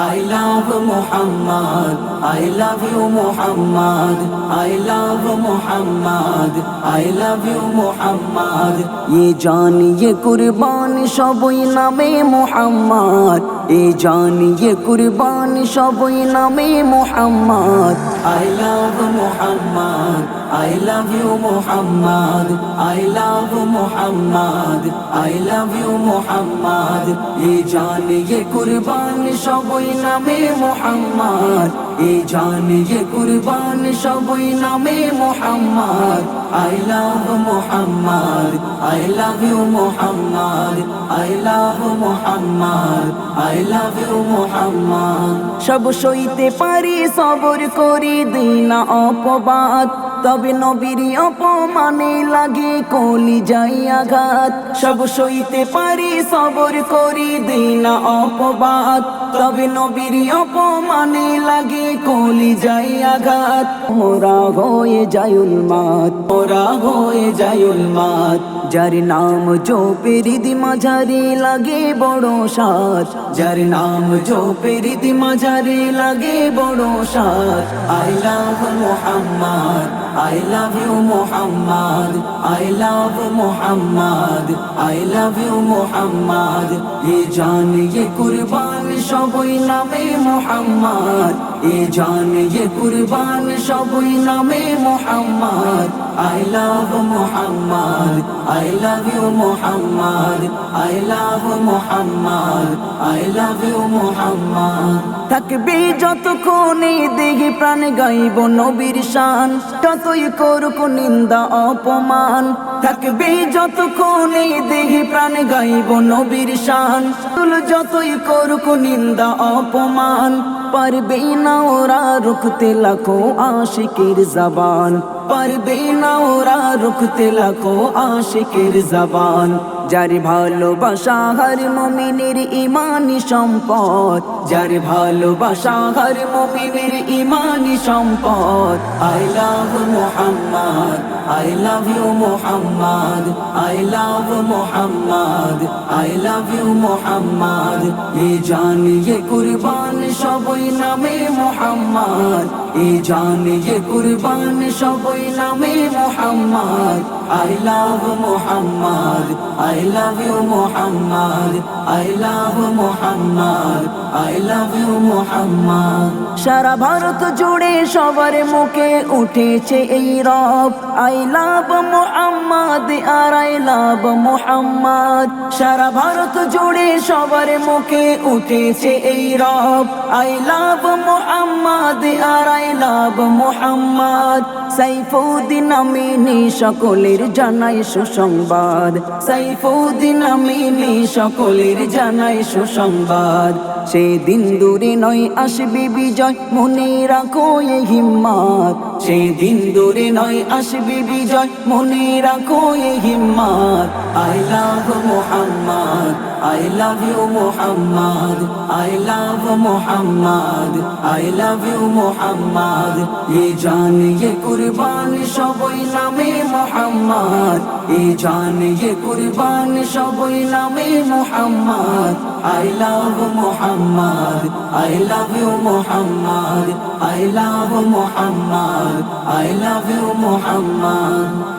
آئی لو محمد آئی لو یو محمد آئی لو محمد آئی لو یو محمد یہ جان، یہ قربان شبئی نام محمد. এ জানিয়ে কুরবান সবই নামে Mohammad. I love Mohammad I love you Mohammad I love Mohammad I love you Mohammad এ জানিয়ে কুরবান সবই নামে মোহাম্মদ। জান কুরবান সবই নামে Mohammad. I love Mohammad I love you I love Mohammad I love you সব সইতে পারি, সবর করে, দিন অপবাদ। তবে নবীর অপমানে লাগে কলি যাই আঘাত। সব সইতে পারি, সবর করি, দিনা অপবাদ। তবে নবীর অপমানে লাগে কলি যাই আঘাত। মোরা হয়ে যায় উন্মাদ মোরা হয়ে যায় উন্মাদ যার নাম জোপের মাঝারি লাগে বড় সাজ যার নাম জোপের মাঝারি লাগে বড় সাজ I love Mohammad. I love you Mohammad I love Mohammad I love you Mohammad এ জান ये কুরবান সবই নামে মোহাম্মদ। এ জান ये কুরবান, সবই নামে Mohammad. I love Mohammad, I love you Mohammad, I love Mohammad, I love you Mohammad. থাকবে যতক্ষণে দেহে প্রাণ গাইব নবীর শান, যতই করুক নিন্দা, অপমান। থাকবে যতক্ষণে দেহে প্রাণ গাইব নবীর শান। তুল যতই করুক নিন্দা, অপমান, পারবে না ওরা রুখতে লাখো আশিকের জবান। পারবে না ওরা রুখতে লাখো আশিকের জবান। যার ভালোবাসা হর মমিনের ইমানি সম্পদ, যার ভালোবাসা হর মমিনের ইমানি সম্পদ। I love Mohammad I love you Mohammad I love Mohammad I love you Mohammad এ জান ये কুরবান সবই নামে মোহাম্মদ। এ জান ये কুরবান সবই নামে Mohammad. I love Mohammad I love you Mohammad I love Mohammad I love you Mohammad সারা ভারত জুড়ে সবার মুখে উঠেছে এই রব। আই লাভ মোহাম্মদ আর আই লাভ মোহাম্মদ সারা ভারত জুড়ে সবার মুখে উঠেছে এই রব। আই লাভ মোহাম্মদ আর আই লাভ মোহাম্মদ সাইফুদ্দিন আমিনী সকলের জানাই সুসংবাদ। সাইফুদ্দিন আমিনী সকলের জানাই সুসংবাদ। সে দিন দূরে নয় আসবে বিজয়, মনে রাখো এ হিম্মত। সে দিন দূরে নয় আসবে বিজয়, মনে রাখো এ হিম্মত। I love Mohammad, I love you Mohammad, I love Mohammad, I love you Mohammad. এ জান ये কুরবান সবই নামে মোহাম্মদ, এ জান ये কুরবান সবই নামে Mohammad. I love Mohammad I love you Mohammad. I love Mohammad I love you Mohammad.